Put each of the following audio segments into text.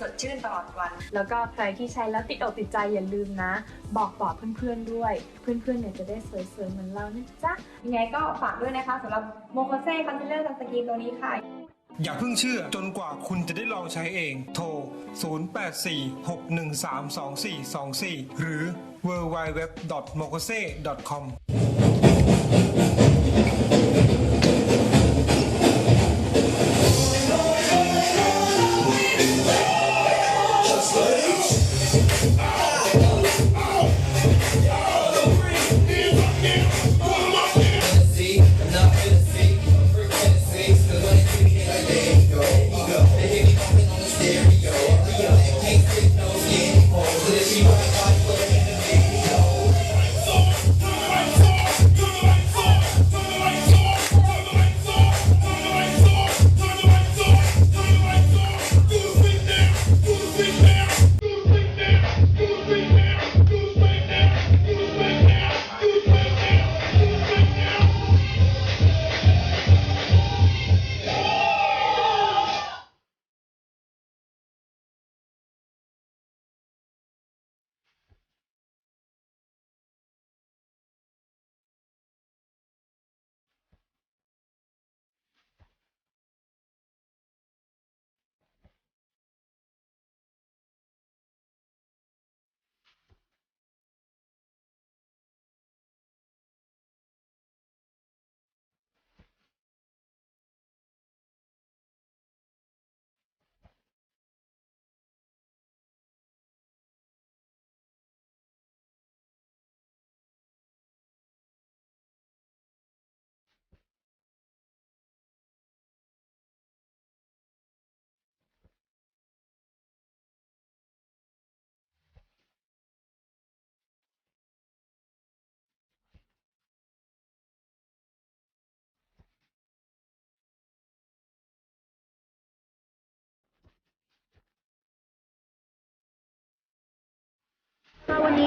สดชื่นตลอดวัน แล้วก็ใครที่ใช้แล้วติดอกติดใจอย่าลืมนะ บอกต่อเพื่อนๆด้วย เพื่อนๆเนี่ยจะได้สวยๆเหมือนเรานะจ๊ะยังไงก็ฝากด้วยนะคะสำหรับโมโคเซ่คอนซีลเลอร์ซันสกีนตัวนี้ค่ะ อย่าเพิ่งเชื่อจนกว่าคุณจะได้ลองใช้เอง โทร 0846132424 หรือ www.mokose.com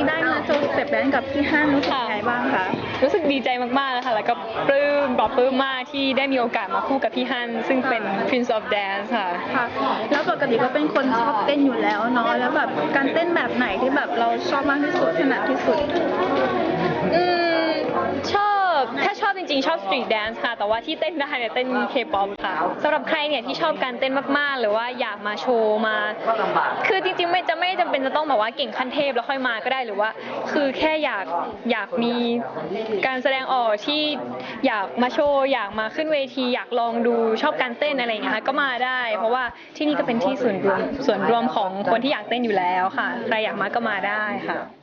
นี้ได้มาโชว์สเต็ปแดนซ์กับพี่ฮั่นรู้สึกยังไงบ้างคะ รู้สึกดีใจมากๆเลยค่ะแล้วก็ปลื้มปลอบปลื้มมากที่ได้มีโอกาสมาคู่กับพี่ฮัน ซึ่งเป็น Prince of Dance ค่ะ ค่ะ แล้วปกติก็เป็นคนชอบเต้นอยู่แล้วเนาะ แล้วแบบการเต้นแบบไหนที่แบบเราชอบมากที่สุดถนัดที่สุดอืมชอบถ้าช อบจริงๆ ชอบ Street Dance ค่ะ แต่ว่าที่เต้นได้เนี่ยเต้น K-pop ค่ะสำหรับใครเนี่ยที่ชอบการเต้นมากๆ หรือว่าอยากมาโชว์มา คือจริงๆ ไม่จะไม่จำเป็นจะต้องแบบว่าเก่งขั้นเทพแล้วค่อยมาก็ได้หรือว่า คือแค่อยากอยากมีการแสดงออกที่อยากมาโชว์อยากมาขึ้นเวที อยากลองดูชอบการเต้นอะไรอย่างเงี้ยค่ะก็มาได้ เพราะว่าที่นี่ก็เป็นที่ส่วนรวมส่วนรวมของคนที่อยากเต้นอยู่แล้วค่ะใครอยากมาก็มาได้ค่ะ